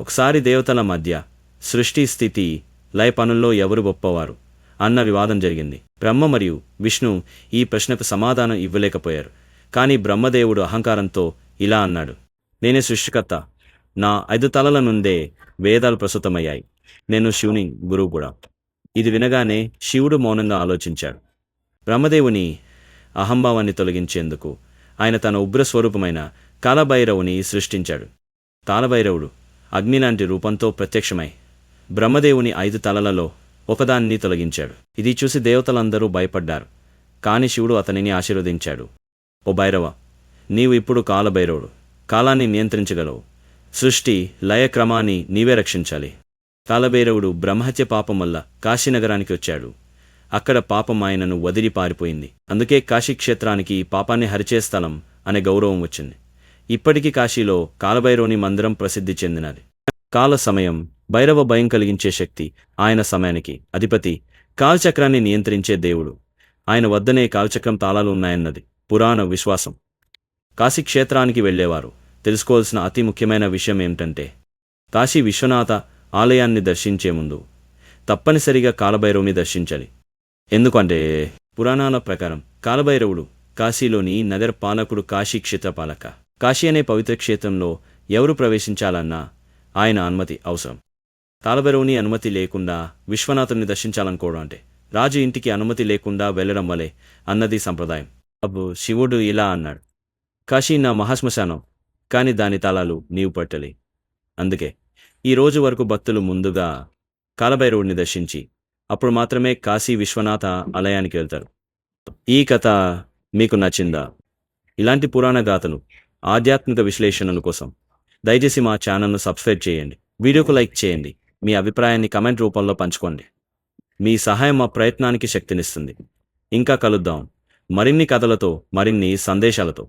ఒకసారి దేవతల మధ్య సృష్టి స్థితి లయ పనుల్లో ఎవరు గొప్పవారు అన్న వివాదం జరిగింది. బ్రహ్మ మరియు విష్ణు ఈ ప్రశ్నకు సమాధానం ఇవ్వలేకపోయారు. కానీ బ్రహ్మదేవుడు అహంకారంతో ఇలా అన్నాడు. నేనే సృష్టికర్త. నా ఐదు తలల నుండే వేదాలు ప్రస్తుతమయ్యాయి. నేను శివుని గురువు కూడా. ఇది వినగానే శివుడు మౌనంగా ఆలోచించాడు. బ్రహ్మదేవుని అహంభావాన్ని తొలగించేందుకు ఆయన తన ఉగ్రస్వరూపమైన కాలభైరవుని సృష్టించాడు. కాలభైరవుడు అగ్ని లాంటి రూపంతో ప్రత్యక్షమై బ్రహ్మదేవుని ఐదు తలలలో ఒకదాన్ని తొలగించాడు. ఇది చూసి దేవతలందరూ భయపడ్డారు. కాని శివుడు అతనిని ఆశీర్వదించాడు. ఓ భైరవ నీవు ఇప్పుడు కాలభైరవుడు. కాలాన్ని నియంత్రించగలవు. సృష్టి లయక్రమాన్ని నీవే రక్షించాలి. కాలభైరవుడు బ్రహ్మహత్య పాపం వల్ల కాశీనగరానికి వచ్చాడు. అక్కడ పాపం ఆయనను వదిలి పారిపోయింది. అందుకే కాశీ క్షేత్రానికి పాపాన్ని హరిచే స్థలం అనే గౌరవం వచ్చింది. ఇప్పటికీ కాశీలో కాలభైరవుని మందిరం ప్రసిద్ధి చెందినది. కాల సమయం భైరవ భయం కలిగించే శక్తి ఆయన సమయానికి. అధిపతి కాలచక్రాన్ని నియంత్రించే దేవుడు. ఆయన వద్దనే కాల్చక్రం తాళాలు ఉన్నాయన్నది పురాణ విశ్వాసం. కాశీ క్షేత్రానికి వెళ్ళేవారు. తెలుసుకోవాల్సిన అతి ముఖ్యమైన విషయం ఏమిటంటే కాశీ విశ్వనాథ ఆలయాన్ని దర్శించే ముందు తప్పనిసరిగా కాలభైరవుని దర్శించాలి. ఎందుకంటే పురాణాల ప్రకారం కాలభైరవుడు కాశీలోని నగర పాలకుడు కాశీ క్షేత్రపాలక కాశీ అనే పవిత్ర క్షేత్రంలో ఎవరు ప్రవేశించాలన్నా ఆయన అనుమతి అవసరం. కాలభైరవుని అనుమతి లేకుండా విశ్వనాథుని దర్శించాలనుకోవడం అంటే రాజు ఇంటికి అనుమతి లేకుండా వెళ్ళడం వలె అన్నది సంప్రదాయం. అబ్బు శివుడు ఇలా అన్నాడు. కాశీ నా మహాశ్మశానం కాని దాని తాళాలు నీవు పట్టలే. అందుకే ఈ రోజు వరకు భక్తులు ముందుగా కాలభైరవుడిని దర్శించి అప్పుడు మాత్రమే కాశీ విశ్వనాథ ఆలయానికి వెళ్తారు. ఈ కథ మీకు నచ్చిందా? ఇలాంటి పురాణ గాథలు ఆధ్యాత్మిక విశ్లేషణల కోసం దయచేసి మా ఛానల్ను సబ్స్క్రైబ్ చేయండి. వీడియోకు లైక్ చేయండి. మీ అభిప్రాయాన్ని కమెంట్ రూపంలో పంచుకోండి. మీ సహాయం మా ప్రయత్నానికి శక్తినిస్తుంది. ఇంకా కలుద్దాం. మరిన్ని కథలతో మరిన్ని సందేశాలతో.